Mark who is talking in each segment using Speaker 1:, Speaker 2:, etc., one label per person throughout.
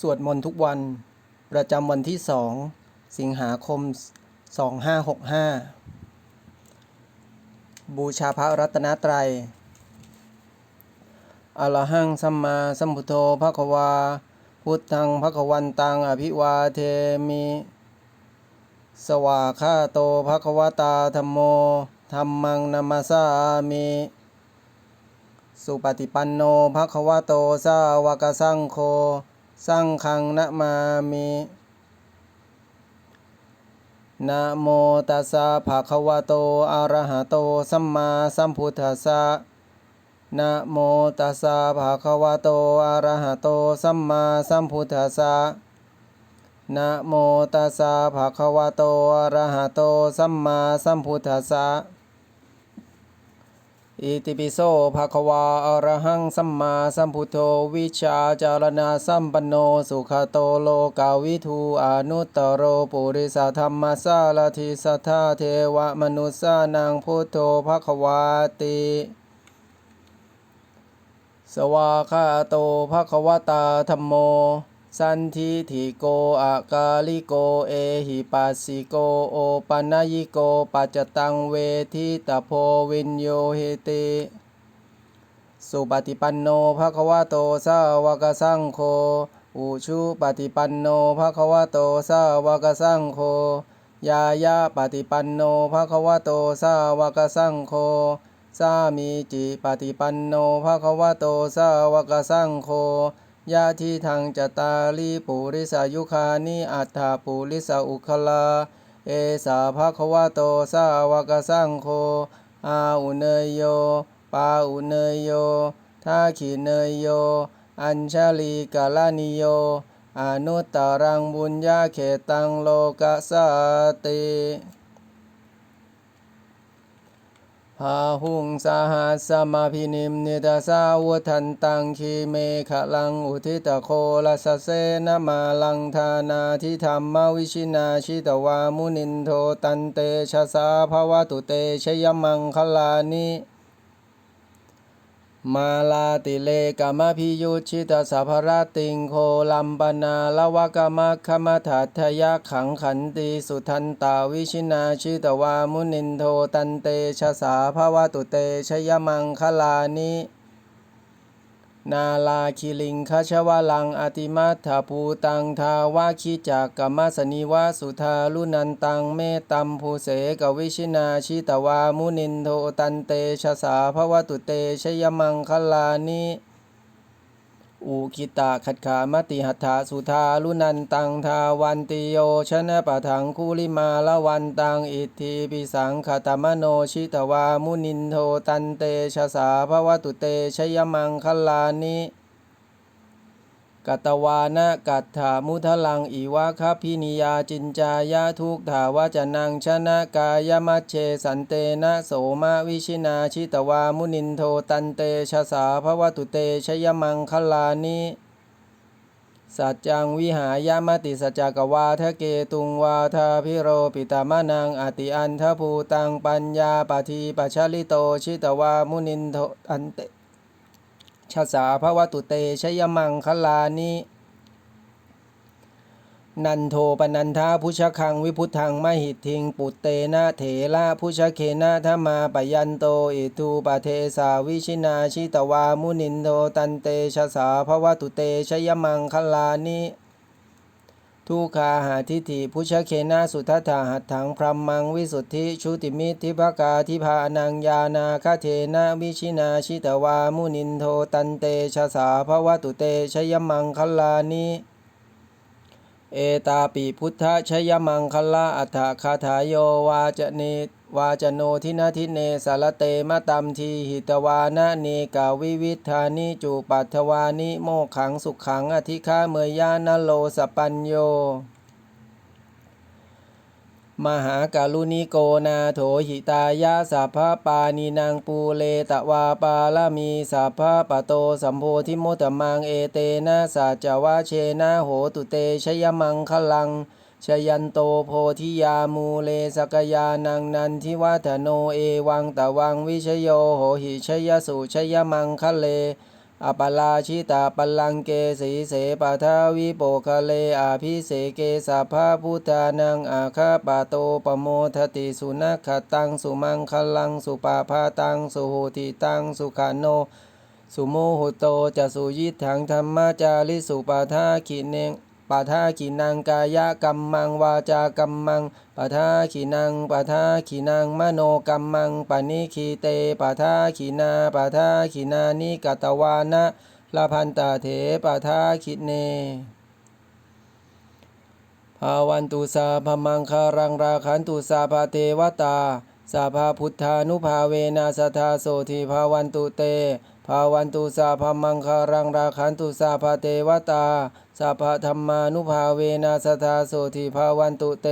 Speaker 1: สวดมนต์ทุกวัน ประจำวันที่สองสิงหาคม 2565 บูชาพระรัตนตรัยอรหังสัมมาสัมพุทโธภะคะวา พุทธังภะคะวันตังอภิวาเทมิ สวาคาโตภะคะวตาธรรมโมธัมมังนามาสามิสุปฏิปันโนภะคะวะโตสาวกสังโฆ สังฆังนะมามินะโมตัสสะภะคะวะโต อะระหะโต สัมมาสัมพุทธัสสะนะโมตัสสะภะคะวะโต อะระหะโต สัมมาสัมพุทธัสสะนะโมตัสสะภะคะวะโต อะระหะโต สัมมาสัมพุทธัสสะ อิติปิโสภะคะวาอระหังสัมมาสัมพุทโธวิชาจารณาสัมปันโนสุขโตโลกาวิทูอนุตตโรปุริสธรรมสารทิสัทธาเทวมนุสานังพุทโธภะคะวาติสวาคาโตภะคะวตาธัมโม สันทิทิโกอากาลิโก เอหิปัสสิโก โอปัญญิโก ปัจจตังเวทิตโพวินโยเหติสุปฏิปันโนภะคะวะโตสาวกสังโฆ อุชุปฏิปันโนภะคะวะโตสาวกสังโฆ ยายาปฏิปันโนภะคะวะโตสาวกสังโฆ สามีจิปฏิปันโนภะคะวะโตสาวกสังโฆ ยะทิทางจตาลีปุริสายุคานิอัฏฐาปุริสาอุคลา เอสาภะควะโตสาวกสังโฆอาอุเนยโย ปาอุเนยโยทาขิเนยโย อัญชลีกาลานิโย อนุตตรังบุญญาเขตังโลกสาติ พาหุงสาหัสมาพินิมนิตาสาวุทันตังคีเมขลังอุทิตโคลสสเสนมาลังธานาทิธรรมวิชินาชิตวามุนินโทตันเตชะสาภวะตุเตชยมังคลานิ มาลาติเลกามพิยุชิตสัพราติงโคลัมปนาละวกามะคมทัทยะขังขันติสุทันตาวิชินาชิตวามุนินโทตันเตชะสาภวตุเตชยมังคลานิ นาลาคิลิงคชวลังอติมัตถภูตังทาวาคิจักกมสนิวาสุธาลุนันตังเมตัมภูเสกวิชินาชิตวามุนินโทตันเตชะสาภวตุเตชยมังคลานิ อุคิตาขัดขามติหัตถาสุธาลุนันตังทาวันติโยชนะปะถังคุลิมาละวันตังอิทธิปิสังขตมโนชิตวามุนินโทตันเตชะสาภวตุเตชยมังคลานิ กัตวานะกัตถามุทลังอีวะคพินิยาจินจายะทุกถาวจนังชนะกายมัชเชสันเตนะโสมาวิชินาชิตวามุนินโทตันเตชะสาภวตุเตชยมังคลานิสัจจังวิหายามติสัจจกวาทะเกตุงวาทาพิโรปิตามะนังอติอันทภูตังปัญญาปทีปัชชลิโตชิตวามุนินโทอันเต ชาสาภวตุเตชยมังคลานินันโทปนันทาพุชคังวิพุทธังมหิทิง ปุตเตนะเถระพุชเคนะธมาปยันโตอิทูปเทสาวิชินาชิตวามุนินโทตันเตชะสาภวตุเตชยมังคลานิ ทุกขาหาทิฏฐิพุชเคนะสุทัฏาหัตถังพรหมมังวิสุทธิชุติมิตทิภกาทิพานังยานาคเทนะวิชินาชิตวามุนินโทตันเตชะสาภวตุเตชยมังคลานิเอตาปิพุทธชยมังคลาอัฏฐคาถาโยวาจเน วาจโนทินาทิเนสารเตมะตัมทีหิตวานะเนกาวิวิธานิจูปัทวานิโมขังสุขขังอธิฆาเมยยานโลสปัญโย มหาการุณิโกนาโถหิตายาสัพพะปานีนางปูเลตะวาปาลามีสัพพะปโตสัมโพธิโมตมังเอเตนะสัจวาเชนะโหตุเตชยมังคลัง ชยันโตโพธิยามูเลสกยานังนันทิวัฒโนเอวังตะวังวิชโยโหหิชยสุชยมังคะเล อปลาชิตาปลังเกสีเสปทาวิโปคะเลอาภิเสเกสัพพะพุทธานังอาคาปะโตปโมทติสุนัขตังสุมังคลังสุปาพาตังสุโหติตังสุขานโนสุโมหุโตจะสุยิถังธรรมจาริสุปาทาขิเนง ปาทาขินังกายกัมมังวาจากัมมังปาทาขินังปาทาขินังมโนกัมมังปณิคีเตปาทาขินาปาทาขินานิกตวานะลาพันตาเถปาทาขิเนภาวันตุสาพมังคารังราคันตุสาภาเทวตาสาภาพุทธานุภาเวนัสทาโสทีภาวันตุเต ภาวันตุสาพมังคารังราคันตุสาภาเทวตาสาภาธรรมานุภาเวนัสทาโสทีภาวันตุเต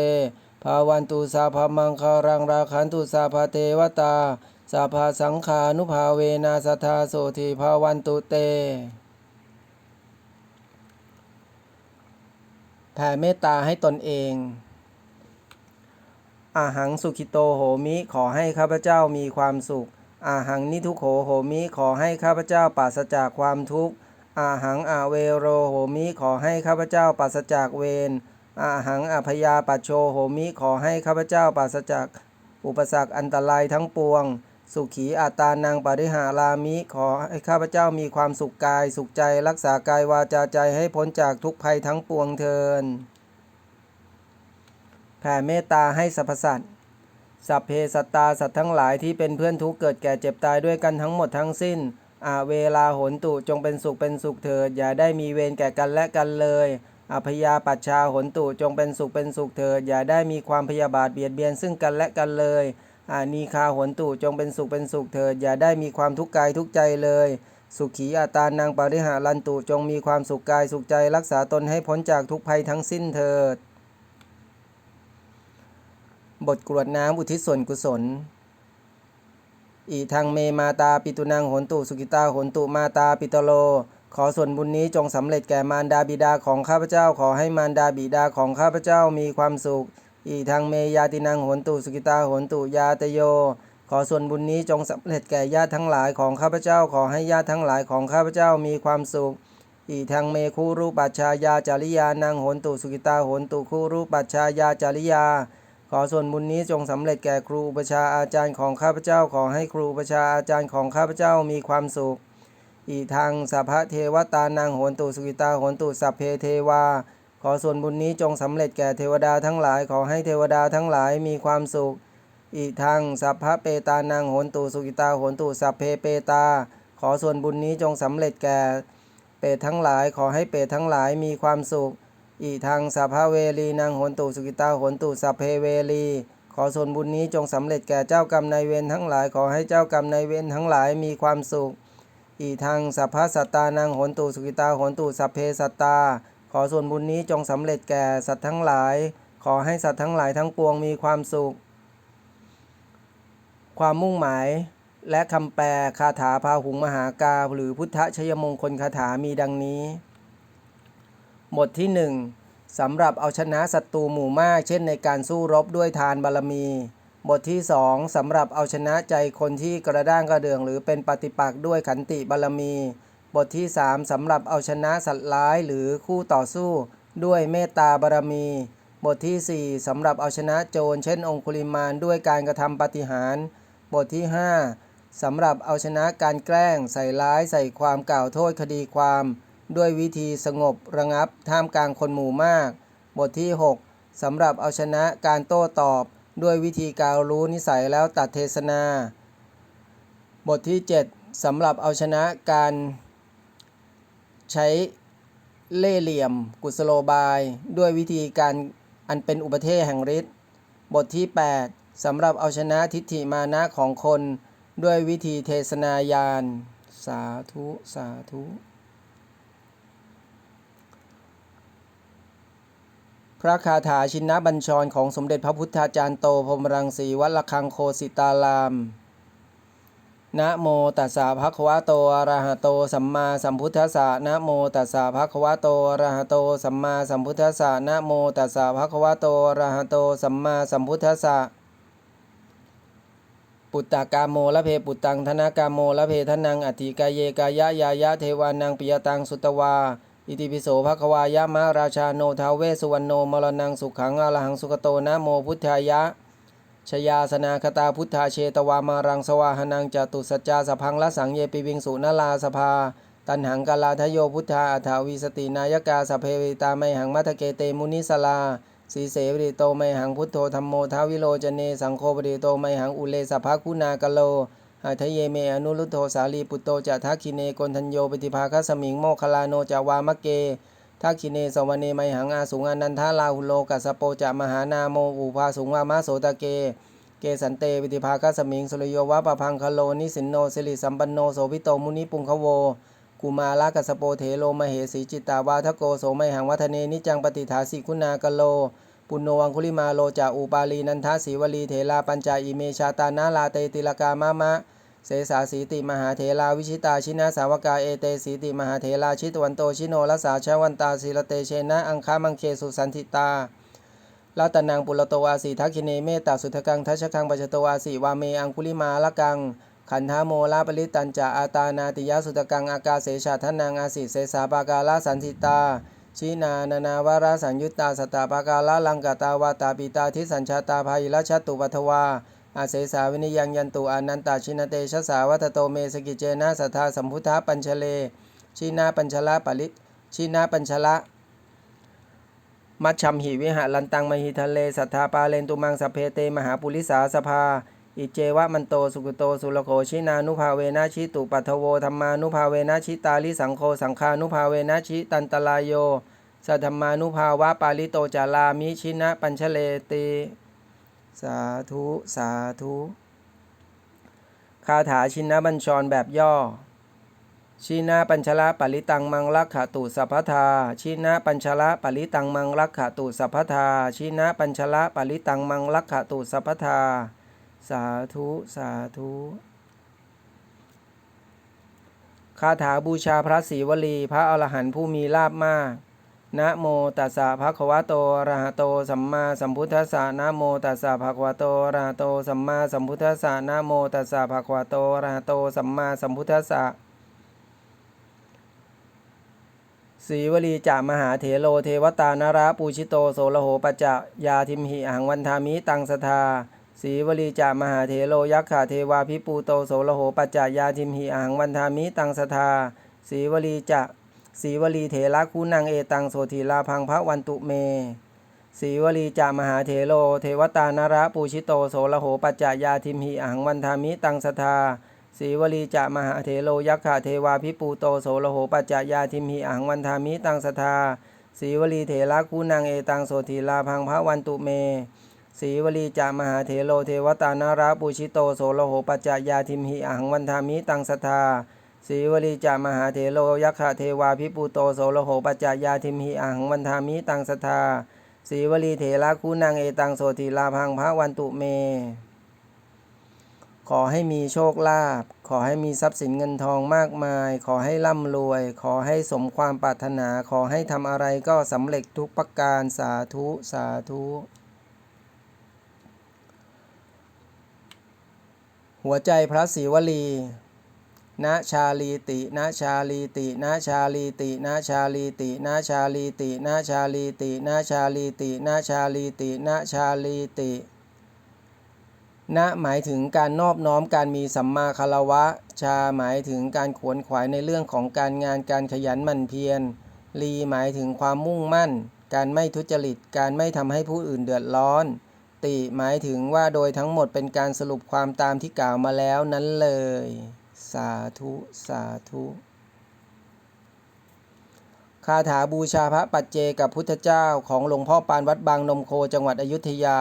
Speaker 1: ภาวันตุสาพมังคารังราคันตุสาภาเทวตาสาภาสังขานุภาเวนัสทาโสทีภาวันตุเตแผ่เมตตาให้ตนเองอาหังสุขิโตโหมิขอให้ข้าพเจ้ามีความสุข อาหังนิทุโขโหมิขอให้ข้าพเจ้าปราศจากความทุกข์อาหังอาเวโรโหมิขอให้ข้าพเจ้าปราศจากเวรอาหังอพยาปัชโชโหมิขอให้ข้าพเจ้าปราศจากอุปสรรคอันตรายทั้งปวง สุขีอาตานังปริหารามิขอให้ข้าพเจ้ามีความสุขกาย สุขใจรักษากายวาจาใจให้พ้นจากทุกภัยทั้งปวงเทินแผ่เมตตาให้สรรพสัตว์ สัพเพสัตตาสัตว์ทั้งหลายที่เป็นเพื่อนทุกข์เกิดแก่เจ็บตายด้วยกันทั้งหมดทั้งสิ้นอาเวลาโหนตุจงเป็นสุขเป็นสุขเถิด อย่าได้มีเวรแก่กันและกันเลยอพยาปัชชาโหนตุจงเป็นสุขเป็นสุขเถิด อย่าได้มีความพยาบาทเบียดเบียนซึ่งกันและกันเลยอานีคาโหนตุจงเป็นสุขเป็นสุขเถิด อย่าได้มีความทุกข์กายทุกใจเลย สุขีอาตานังปริหารันตุจงมีความสุขกายสุขใจรักษาตนให้พ้นจากทุกภัยทั้งสิ้นเถิด บทกรวดน้ำอุทิศส่วนกุศล อีทางเมมาตาปิตุนางโหนตุสุกิตาโหนตุมาตาปิตโล ขอส่วนบุญนี้จงสำเร็จแก่มารดาบิดาของข้าพเจ้า ขอให้มารดาบิดาของข้าพเจ้ามีความสุข อีทางเมยาตินางโหนตุสุกิตาโหนตุยาตโย ขอส่วนบุญนี้จงสำเร็จแก่ญาติทั้งหลายของข้าพเจ้า ขอให้ญาติทั้งหลายของข้าพเจ้ามีความสุขอีทางเมคูรูปัชชายาจาริยานางโหนตุสุกิตาโหนตุคูรูปัชชายาจาริยา อส่วนบุญนี้จงสำเร็จแก่ครูอุปชาอาจารย์ของข้าพเจ้าขอให้ครูอุปชาอาจารย์ของข้าพเจ้ามีความสุข อีทางสัพพะเทวตานางโหนตุสุกิตาโหนตุสัพเพเทวา ขอส่วนบุญนี้จงสำเร็จแก่เทวดาทั้งหลายขอให้เทวดาทั้งหลายมีความสุข อีทางสัพพะเปตานางโหนตุสุกิตาโหนตุสัพเพเปตา ขอส่วนบุญนี้จงสำเร็จแก่เปรตทั้งหลายขอให้เปรตทั้งหลายมีความสุข อีทางสัพพเวลีนางหนตุสุกิตาหนตุสัพเพเวลีขอส่วนบุญนี้จงสำเร็จแก่เจ้ากรรมนายเวรทั้งหลาย ขอให้เจ้ากรรมนายเวรทั้งหลายมีความสุข อีทางสัพพสัตตานางหนตุสุกิตาหนตุสัพเพสัตตา ขอส่วนบุญนี้จงสำเร็จแก่สัตว์ทั้งหลาย ขอให้สัตว์ทั้งหลายทั้งปวงมีความสุข ความมุ่งหมายและคำแปลคาถาพาหุงมหากาหรือพุทธชยมงคลคาถามีดังนี้ บทที่หนึ่งสำหรับเอาชนะศัตรูหมู่มาก เช่นในการสู้รบด้วยทานบารมี บทที่สองสำหรับเอาชนะใจคนที่กระด้างกระเดือง หรือเป็นปฏิปักษ์ด้วยขันติบารมี บทที่สามสำหรับเอาชนะสัตว์ร้ายหรือคู่ต่อสู้ ด้วยเมตตาบารมี บทที่สี่สำหรับเอาชนะโจรเช่นองคุลิมานด้วยการกระทำปฏิหาร บทที่ห้าสำหรับเอาชนะการแกล้งใส่ร้ายใส่ความกล่าวโทษคดีความ ด้วยวิธีสงบระงับท่ามกลางคนหมู่มาก บทที่ 6สำหรับเอาชนะการโต้ตอบ ด้วยวิธีการรู้นิสัยแล้วตัดเทศนา บทที่ 7สำหรับเอาชนะการใช้เล่เหลี่ยม กุศโลบาย ด้วยวิธีการอันเป็นอุปเทศแห่งฤทธิ์บทที่ 8สำหรับเอาชนะทิฏฐิมานะของคน ด้วยวิธีเทศนายาน สาธุ สาธุ พระคาถาชินบัญชรของสมเด็จพระพุทธาจารย์โตพรมรังสีวัดละคังโคสิตาราม นะโมตัสสะภะคะวะโตอะระหะโตสัมมาสัมพุทธัสสะนะโมตัสสะภะคะวะโตอะระหะโตสัมมาสัมพุทธัสสะนะโมตัสสะภะคะวะโตอะระหะโตสัมมาสัมพุทธัสสะปุตตากามโมละเพปุตตังธนากามโมละเพทนังอธิกายเยกายะยายะเทวานังปิยตังสุตวา อิติปิโสภควายะมะราชาโนทาเวสุวรรณโนมรณังสุขังอรหังสุกโตนะโมพุทธายะชยาสนาคตาพุทธาเชตวามารังสวาหนังจตุสัจจาสพังละสังเยปิวิงสุนลาสภา ตันหังกาลาทโยพุทธาอัฐาวีสตินายกาสเพวิตาไมหังมัทเกเตมุนิสลาสีเสวริโตไมหังพุทโธธรรมโมทาวิโลจเนสังโฆปริโตไมหังอุเลสภาคุณากโล หาทะเยเมอนุรุตโธสาลีปุตโตจะทักขิเนกนทัญโยปฏิภาคสมิงโมคลาโนจาวามะเกทักขิเนสวเนไมหังอาสุงอนันทาลาหุโลกัสโปจะมหานาโมอุภาสุงวามะโสตะเก เกสันเตวิติภาคสมิงสุริโยวะปะพังคโลนิสินโนสิริสัมปันโนโสภิโตมุนิปุงคโวกุมาลกัสโปเถโลมเหสีจิตตาวาทโกโสไมหังวัฒเนนิจังปฏิฐาสิคุณากโล ปุณโนวังคุลิมาโลจาอุปาลีนันทาสีวลีเถลาปัญจาอิเมชาตานาลาเตติลกามะมะ เสสาสีติมหาเถลาวิชิตาชินาสาวกาเอเตสีติมหาเถลาชิตวันโตชิโนรัสสาชวันตาศิลเตเชนะอังคามังเคสุสันติตาลัตนังปุรโตวาสีทักขินเมตตาสุทกังทัชคังปัจจตวาสีวาเมอังคุลิมาละกัง ขันธโมลาปริตันจาอาตานาติยสุตกังอากาเสชาทนังอาสิเสสาปากาลาสันติตาชีนานานาวาราสัญยุตตาสตาปากาลาลังกตาวาตาปิตาทิสัญชาตาภายิรชัตตุวัทวา อาเสสาวินิยังยันตุอานันตาชินเตชะสาวัตโตเมสกิเจนะสัทธาสัมพุทธาปัญชเลชีนาปัญชละปริชีนาปัญชละมัชชัมหิวิหารันตังมหิทะเลสัทธาปาเลนตุมังสเพเตมหาปุริสาสภา อิเจวะมันโตสุกุโตสุลโคชินานุภาเวนะชิตุปัทโวธรรมานุภาเวนะชิตาลิสังโฆสังฆานุภาเวนะชิตันตลายโยสัทธรรมานุภาวะปาลิโตจารามิชินะปัญชเลติ สาธุ สาธุ คาถาชินบัญชรแบบย่อชีนาปัญชละปริตังมังลักขตุสัพพทาชีนาปัญชละปริตังมังลักขตุสัพพทาชีนาปัญชละปริตังมังลักขตุสัพพทา สาธุ สาธุ คาถาบูชาพระศรีวลี พระอรหันต์ผู้มีลาภมาก นะโมตัสสะภะคะวะโตอะระหะโตสัมมาสัมพุทธัสสะนะโมตัสสะภะคะวะโตอะระหะโตสัมมาสัมพุทธัสสะนะโมตัสสะภะคะวะโตอะระหะโตสัมมาสัมพุทธัสสะสีวลีจามหาเถโลเทวตานาราปูชิโตโสระโหปจจะยาทิมหิหังวันทามิตังสทาสีวลีจามหาเถโลยักขาเทวาพิปูโตโสระโหปจจะยาทิมหิหังวันทามิตังสทาสีวลีจะ สีวลีเถระคูนังเอตังโสธีลาพังพระวันตุเมสีวลีจามหาเถโล เทวตานาระปูชิโตโสระโหปัจจายาทิมหิอังวันทามิตังสทาสีวลีจามหาเถโลยักขะเทวาพิปูโตโสระโหปัจจายาทิมหิอังวันทามิตังสทาสีวลีเถระคูนังเอตังโสธีลาพังพระวันตุเมสีวลีจามหาเถโลเทวตานาระปูชิโตโสระโหปัจจายาทิมหิอังวันทามิตังสทา สีวลีจามหาเถโลยักขะเทวาพิปูโตโสโลโหปัจจายาทิมหิอังวันทามิตังสทาสีวลีเถระคูนังเอตังโสติลาพังพระวันตุเม ขอให้มีโชคลาภขอให้มีทรัพย์สินเงินทองมากมาย ขอให้ร่ำรวย ขอให้สมความปรารถนา ขอให้ทำอะไรก็สำเร็จทุกประการสาธุสาธุหัวใจพระศรีวลี นะชาลีตินะชาลีตินะชาลีตินะชาลีตินะชาลีตินะชาลีตินะชาลีตินะชาลีตินะชาลีตินะหมายถึงการนอบน้อมการมีสัมมาคารวะ ชาหมายถึงการขวนขวายในเรื่องของการงานการขยันหมั่นเพียรลีหมายถึงความมุ่งมั่น การไม่ทุจริต การไม่ทำให้ผู้อื่นเดือดร้อน ติหมายถึงว่าโดยทั้งหมดเป็นการสรุปความตามที่กล่าวมาแล้วนั้นเลย สาธุ สาธุ คาถาบูชาพระปัจเจกับพุทธเจ้าของหลวงพ่อปานวัดบางนมโคจังหวัดอยุธยา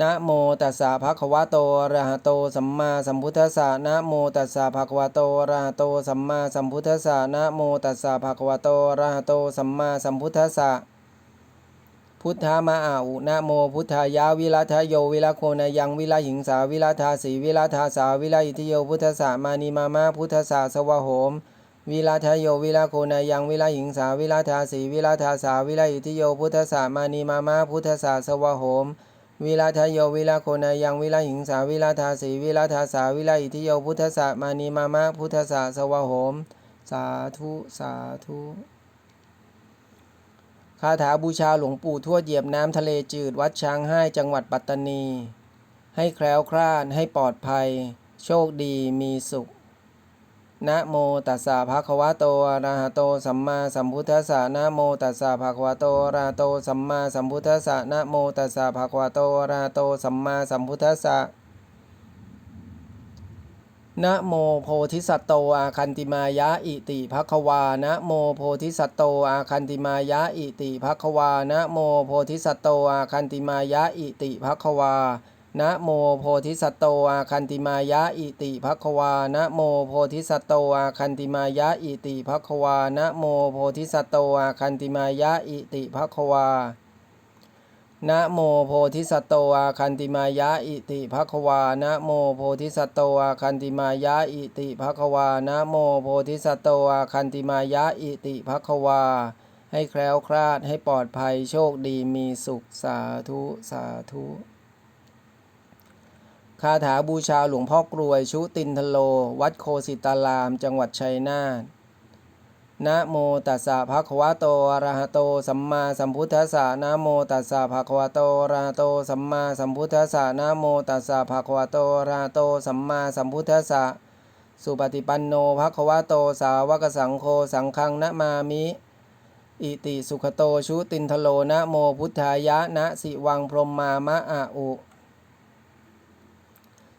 Speaker 1: นะโมตัสสะภะคะวะโตอะระหะโตสัมมาสัมพุทธัสสะนะโมตัสสะภะคะวะโตอะระหะโตสัมมาสัมพุทธัสสะนะโมตัสสะภะคะวะโตอะระหะโตสัมมาสัมพุทธัสสะ พุทธามาอาอุนะโม พุทธายาวิรัทโยวิรัโคนายังวิรัหิงสาวิรัทาสีวิรัทาสาวิรัอิทิโยพุทธสามานีมามาพุทธสาสวะโหมวิรัทโยวิรัโคนายังวิรัหิงสาวิรัทาสีวิรัทาสาวิรัอิทิโยพุทธสามานีมามาพุทธสาสวะโหมวิลาทโยวิลาโคนายังวิลาหิงสาวิลาทาสีวิลาทาสาวิลาอิทิโยพุทธะมานีมามะพุทธะสวะโหมสาธุสาธุ คาถาบูชาหลวงปู่ทวดเหยียบน้ำทะเลจืดวัดช้างให้จังหวัดปัตตานี ให้แคล้วคลาดให้ปลอดภัย โชคดีมีสุข นะโมตัสสะภะคะวะโตอะระหะโตสัมมาสัมพุทธัสสะนะโมตัสสะภะคะวะโตอะระหะโตสัมมาสัมพุทธัสสะนะโมตัสสะภะคะวะโตอะระหะโตสัมมาสัมพุทธัสสะ นะโมโพธิสัตโตอาคันติมายะอิติภะคะวานะโมโพธิสัตโตอาคันติมายะอิติภะคะวานะโมโพธิสัตโตอาคันติมายะอิติภะคะวานะโมโพธิสัตโตอาคันติมายะอิติภควานะโมโพธิสัตโตอาคันติมายะอิติภควานะโมโพธิสัตโตอาคันติมายะอิติภควา นะโมโพธิสัตโตอาคันติมายะอิติภควานะโมโพธิสัตโตอาคันติมายะอิติภควานะโมโพธิสัตโตอาคันติมายะอิติภควา ให้แคล้วคลาดให้ปลอดภัยโชคดีมีสุขสาธุสาธุคาถาบูชาหลวงพ่อกรวยชุตินทโล วัดโคสิตาราม จังหวัดชัยนาท นะโมตัสสะภะคะวะโตอะระหะโต สัมมาสัมพุทธัสสะนะโมตัสสะภะคะวะโตอะระหะโต สัมมาสัมพุทธัสสะนะโมตัสสะภะคะวะโตอะระหะโต สัมมาสัมพุทธัสสะ สุปฏิปันโนภะคะวะโต สาวกสังโฆ สังฆังนะมามิ อิติสุขโตชุตินทโลนะโมพุทธายะนะสิวังพรหมามะอะอุ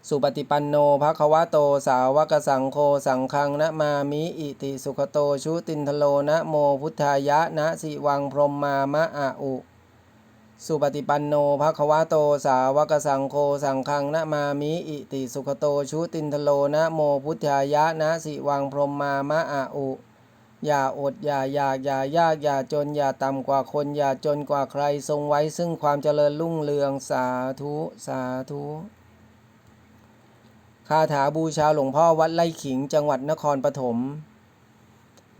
Speaker 1: สุปฏิปันโนภะคะวะโตสาวกสังโฆสังฆังนะมามิอิติสุขโตชุตินทโลนะโมพุทธายะนะสิวังพรหมามะอะอุ สุปฏิปันโนภะคะวะโตสาวกสังโฆสังฆังนะมามิอิติสุขโตชุตินทโลนะโมพุทธายะนะสิวังพรหมามะอะอุอย่าอดอย่าอยากอย่ายากอย่าจนอย่าต่ำกว่าคนอย่าจนกว่าใครทรงไว้ซึ่งความเจริญรุ่งเรืองสาธุสาธุ คาถาบูชาหลวงพ่อวัดไร่ขิงจังหวัดนครปฐม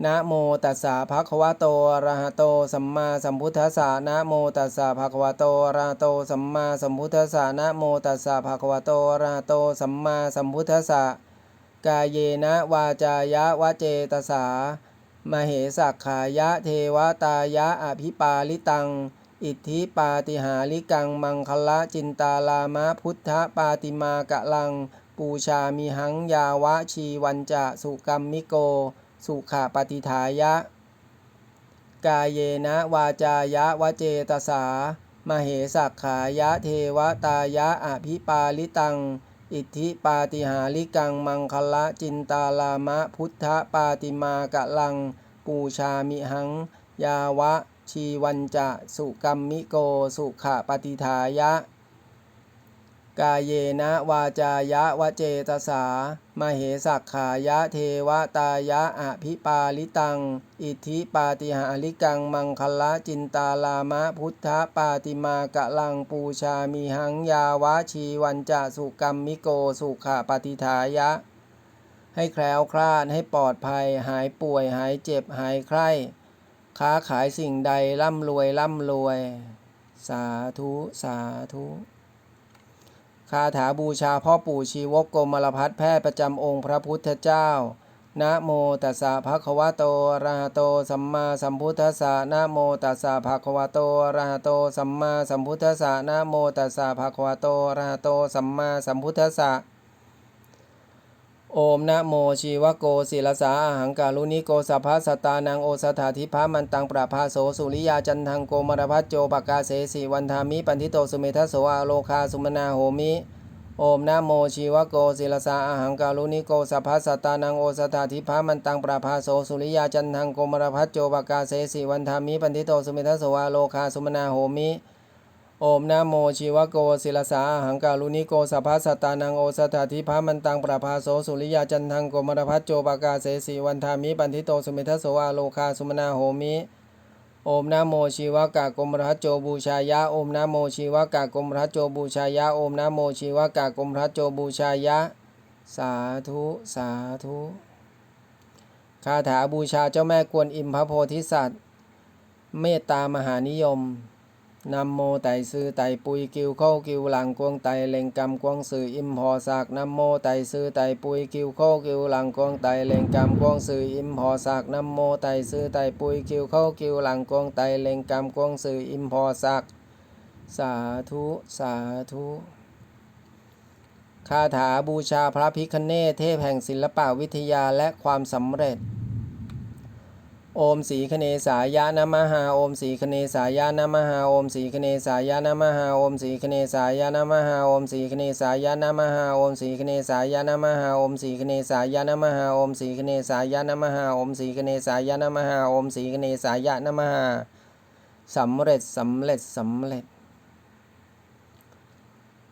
Speaker 1: นะโมตัสสะภะคะวะโตอะระหะโต สัมมาสัมพุทธัสสะนะโมตัสสะภะคะวะโตอะระหะโต สัมมาสัมพุทธัสสะนะโมตัสสะภะคะวะโตอะระหะโต สัมมาสัมพุทธัสสะกายเยนะวาจายะวะเจตสามเหสักขายะเทวตายะอภิปาลิตัง อิทธิปาติหาริกังมังคละจินตาลามะพุทธปาติมากะลัง ปูชามิหังยาวะชีวันจะสุกรรมมิโก สุขาปฏิทายะ กายเยนะวาจายะวะเจตสามเหสักขายะเทวตายะอภิปาลิตัง อิทธิปาติหาริกังมังคละจินตาลามะพุทธปาติมากะลัง ปูชามิหัง ยาวะชีวันจะสุกรรมมิโก สุขปฏิทายะ กายเยนะวาจายะวะเจตสามเหสักขายะเทวตายะอภิปาลิตัง อิทธิปาติหาริกังมังคละจินตาลามะพุทธปาติมากะลังปูชามิหังยาวะชีวันจะสุกรรมมิโกสุขปฏิทายะ ให้แคล้วคลาดให้ปลอดภัยหายป่วยหายเจ็บหายไข้ค้าขายสิ่งใดร่ำรวยร่ำรวย สาธุ สาธุ คาถาบูชาพ่อปู่ชีวกกรมลพัฒแพทย์ประจำองค์พระพุทธเจ้า นะโมตัสสะภะคะวะโตอะระหะโต สัมมาสัมพุทธัสสะนะโมตัสสะภะคะวะโตอะระหะโต สัมมาสัมพุทธัสสะนะโมตัสสะภะคะวะโตอะระหะโต สัมมาสัมพุทธัสสะ โอมนะโมชีวโกศิลสาอาหังการุณิโกสัพพสตานังโอสถาธิพามันตังประภาโสสุริยาจันทังโกมรพัจโจปกาเสสีวันธามิปันทิโตสุเมทัสโสอาโลคาสุมนาโหมิโอมนะโมชีวโกศิลสาอาหังการุณิโกสัพพสตานังโอสถาธิพามันตังประภาโสสุริยาจันทังโกมรพัจโจปกาเสสีวันธามิปันทิโตสุเมทัสโสอาโลคาสุมนาโหมิ โอมนะโมชีวโกศิลสาหังการุณิโกสัพพสตานังโอสถาธิพามันตังประภาโสสุริยาจันทังโกมรพัจโจปากาเสสีวันธามิปันทิโตสุเมทัสโสอาโลคาสุมนาโหมิโอมนะโมชีวกะกมรัจโจบูชายะโอมนะโมชีวกะกมรัจโจบูชายะโอมนะโมชีวกะกมรัจโจบูชายะ สาธุสาธุคาถาบูชาเจ้าแม่กวนอิมพระโพธิสัตว์ เมตตามหานิยม นำโมไตซือไตปุยกิวเข้ากิวหลังกวงไตเล็งกำกวงสื่ออิมพอสากนำโมไตซือไตปุยกิวเข้ากิวหลังกวงไตเล็งกำกวงสื่ออิมพอสากนำโมไตซือไตปุยกิวเข้ากิวหลังกวงไตเล็งกำกวงสื่ออิมพอสากสาธุสาธุคาถาบูชาพระพิคเนตเทพแห่งศิลปวิทยาและความสำเร็จ โอมสีคเนสายะนะมหาโอมสีคเนสายะนะมหาโอมสีคเนสายะนะมหาโอมสีคเนสายะนะมหาโอมสีคเนสายะนะมหาโอมสีคเนสายะนะมหาโอมสีคเนสายะนะมหาโอมสีคเนสายะนะมหาโอมสีคเนสายะนะมหาโอมสีคเนสายะนมหาสำเร็จสำเร็จสำเร็จ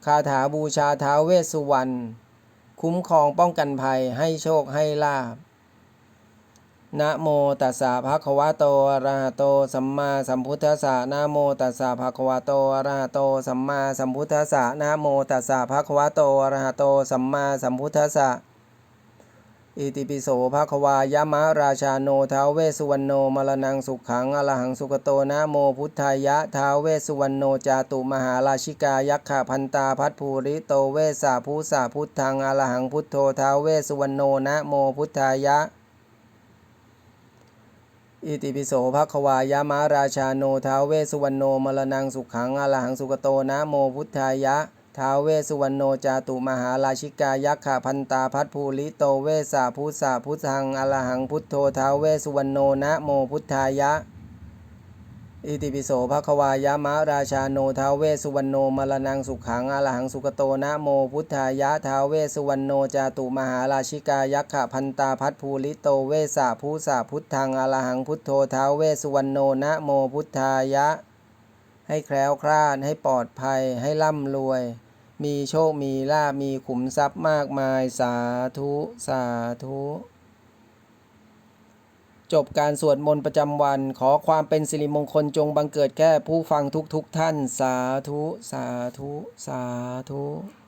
Speaker 1: คาถาบูชาท้าวเวสสุวรรณคุ้มครองป้องกันภัยให้โชคให้ลาบ นะโมตัสสะภะคะวะโตอะระหะโต สัมมาสัมพุทธัสสะนะโมตัสสะภะคะวะโตอะระหะโต สัมมาสัมพุทธัสสะนะโมตัสสะภะคะวะโตอะระหะโต สัมมาสัมพุทธัสสะอิติปิโสภะคะวายมะราชาโนท้าวเวสุวรรณโนมรณังสุขังอรหังสุกโตนะโมพุทธายะท้าวเวสุวรรณโนจาตุมหาราชิกายักขะพันตาพัทภูริโตเวสาภูสาพุทธังอรหังพุทโธท้าวเวสสุวรรณโนนะโมพุทธายะ อิติปิโสภควายามะราชาโนท้าเวสุวรรณโนมรณังสุขังอรหังสุกโตนะโมพุทธายะท้าเวสุวรรณโนจาตุมหาราชิกายักขะพันตาพัทภูริโตเวสาพุสาพุทธังอรหังพุทโธท้าเวสุวรรณโนนะโมพุทธายะ อิติปิโสภะควายามะราชาโนทาวเวสุวรรณโนมรณังสุขังอรหังสุกโตนะโมพุทธายะทาวเวสุวรรณโนจาตุมหาราชิกายักขะพันตาพัทภูริโตเวสาภูสาพุทธังอรหังพุทโธทาวเวสสุวรรณโนนะโมพุทธายะ ให้แคล้วคลาดให้ปลอดภัยให้ร่ำรวย มีโชคมีลาภมีขุมทรัพย์มากมายสาธุสาธุ จบการสวดมนต์ประจำวัน ขอความเป็นสิริมงคลจงบังเกิดแก่ผู้ฟังทุกๆทท่าน สาธุ สาธุ สาธุ